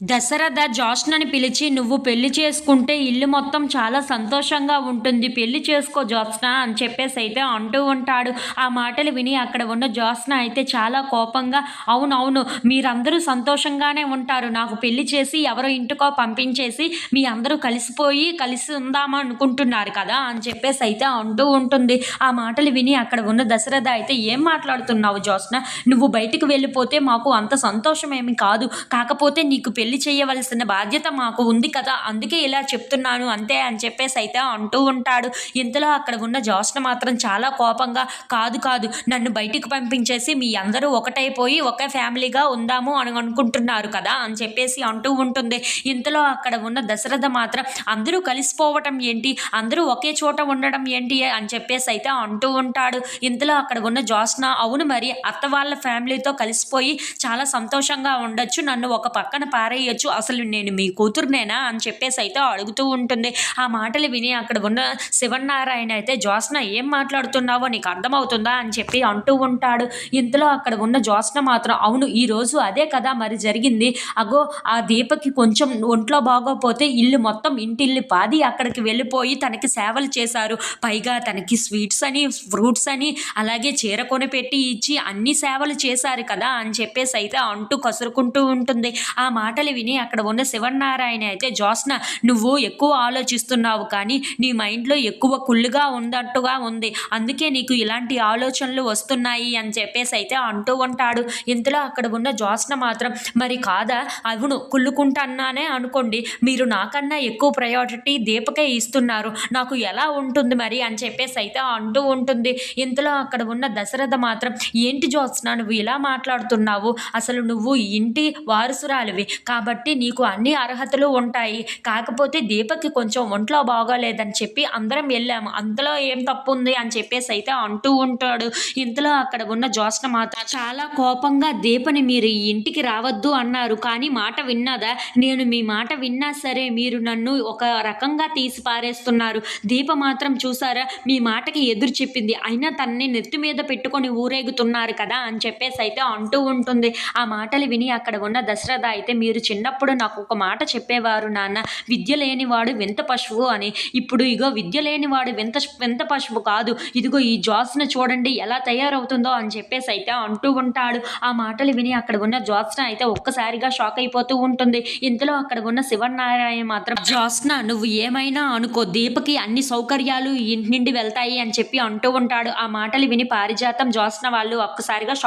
దశరథ జోష్నని పిలిచి నువ్వు పెళ్ళి చేసుకుంటే ఇల్లు మొత్తం చాలా సంతోషంగా ఉంటుంది పెళ్ళి చేసుకో జోత్స్న అని చెప్పేసి అయితే అంటూ ఉంటాడు. ఆ మాటలు విని అక్కడ ఉన్న జోత్స్న అయితే చాలా కోపంగా అవునవును మీరందరూ సంతోషంగానే ఉంటారు. నాకు పెళ్ళి చేసి ఎవరో ఇంటికో పంపించేసి మీ అందరూ కలిసిపోయి కలిసి ఉందామా అనుకుంటున్నారు కదా అని చెప్పేసి అయితే అంటూ ఉంటుంది. ఆ మాటలు విని అక్కడ ఉన్న దశరథ అయితే ఏం మాట్లాడుతున్నావు జోత్స్న నువ్వు బయటికి వెళ్ళిపోతే మాకు అంత సంతోషం ఏమి కాదు. కాకపోతే నీకు పెళ్ళి చేయవలసిన బాధ్యత మాకు ఉంది కదా అందుకే ఇలా చెప్తున్నాను అంతే అని చెప్పేసి అయితే అంటూ ఉంటాడు. ఇంతలో అక్కడ ఉన్న జోష్న మాత్రం చాలా కోపంగా కాదు కాదు నన్ను బయటికి పంపించేసి మీ అందరూ ఒకటైపోయి ఒకే ఫ్యామిలీగా ఉందాము అని అనుకుంటున్నారు కదా అని చెప్పేసి అంటూ ఉంటుంది. ఇంతలో అక్కడ ఉన్న దశరథ మాత్రం అందరూ కలిసిపోవటం ఏంటి? అందరూ ఒకే చోట ఉండడం ఏంటి? అని చెప్పేసి అయితే అంటూ ఉంటాడు. ఇంతలో అక్కడ ఉన్న జోస్న అవును మరి అత్త వాళ్ళ ఫ్యామిలీతో కలిసిపోయి చాలా సంతోషంగా ఉండొచ్చు నన్ను ఒక పక్కన పారేయచ్చు అసలు నేను మీ కూతురునేనా అని చెప్పేసి అయితే అడుగుతూ ఉంటుంది. ఆ మాటలు విని అక్కడ ఉన్న శివనారాయణ అయితే జోస్న ఏం మాట్లాడుతున్నావో నీకు అర్థమవుతుందా? అని చెప్పి అంటూ ఉంటాడు. ఇంతలో అక్కడ ఉన్న జోస్న మాత్రం అవును ఈరోజు అదే కదా మరి జరిగింది. అగో ఆ దీపకి కొంచెం ఒంట్లో బాగోపోతే ఇల్లు మొత్తం ఇంటిల్లి పాది అక్కడికి వెళ్ళిపోయి తనకి సేవలు చేశారు. పైగా తనకి స్వీట్స్ అని ఫ్రూట్స్ అని అలాగే చీర కొనిపెట్టి ఇచ్చి అన్ని సేవలు చేశారు కదా అని చెప్పేసి అయితే అంటూ కసురుకుంటూ ఉంటుంది. ఆ మాటలు విని అక్కడ ఉన్న శివనారాయణ అయితే జోస్న నువ్వు ఎక్కువ ఆలోచిస్తున్నావు కానీ నీ మైండ్లో ఎక్కువ కుళ్ళుగా ఉన్నట్టుగా ఉంది. అందుకే నీకు ఇలాంటి ఆలోచనలు వస్తున్నాయి అని చెప్పేసి అయితే అంటూ ఉంటాడు. ఇంతలో అక్కడ ఉన్న జోస్న మాత్రం మరి కాదా? అవును కుళ్ళుకుంటానే అనుకోండి. మీరు నాకన్నా ఎక్కువ ప్రయారిటీ దీపకే ఇస్తున్నారు. నాకు ఎలా ఉంటుంది మరి? అని చెప్పేసి అయితే అంటూ ఉంటుంది. ఇంతలో అక్కడ ఉన్న దశరథ మాత్రం ఏంటి జోత్స్న నువ్వు ఇలా మాట్లాడుతున్నావు? అసలు నువ్వు ఇంటి వారసురాలివి. కా కాబట్టి నీకు అన్ని అర్హతలు ఉంటాయి. కాకపోతే దీపకి కొంచెం ఒంట్లో బాగోలేదని చెప్పి అందరం వెళ్ళాము. అంతలో ఏం తప్పు ఉంది అని చెప్పేసి అయితే అంటూ ఉంటాడు. ఇంతలో అక్కడ ఉన్న జోస్న మాత్రం చాలా కోపంగా దీపని మీరు ఈ ఇంటికి రావద్దు అన్నారు. కానీ మాట విన్నదా? నేను మీ మాట విన్నా సరే మీరు నన్ను ఒక రకంగా తీసి పారేస్తున్నారు దీప మాత్రం చూసారా? మీ మాటకి ఎదురు చెప్పింది. అయినా తనని నెత్తి మీద పెట్టుకొని ఊరేగుతున్నారు కదా అని చెప్పేసి అయితే అంటూ ఉంటుంది. ఆ మాటలు విని అక్కడ ఉన్న దశరథ అయితే మీరు చిన్నప్పుడు నాకు ఒక మాట చెప్పేవారు నాన్న విద్య లేనివాడు వింత పశువు అని. ఇప్పుడు ఇగో విద్య లేనివాడు వింత వింత పశువు కాదు. ఇదిగో ఈ జాస్ను చూడండి ఎలా తయారవుతుందో అని చెప్పేసి అయితే అంటూ ఉంటాడు. ఆ మాటలు విని అక్కడ ఉన్న జాస్న అయితే ఒక్కసారిగా షాక్ అయిపోతూ ఉంటుంది. ఇంతలో అక్కడ ఉన్న శివనారాయణ మాత్రం జాస్న నువ్వు ఏమైనా అనుకో దీపకి అన్ని సౌకర్యాలు ఇంటి నుండి వెళ్తాయి అని చెప్పి అంటూ ఉంటాడు. ఆ మాటలు విని పారిజాతం జాస్న వాళ్ళు ఒక్కసారిగా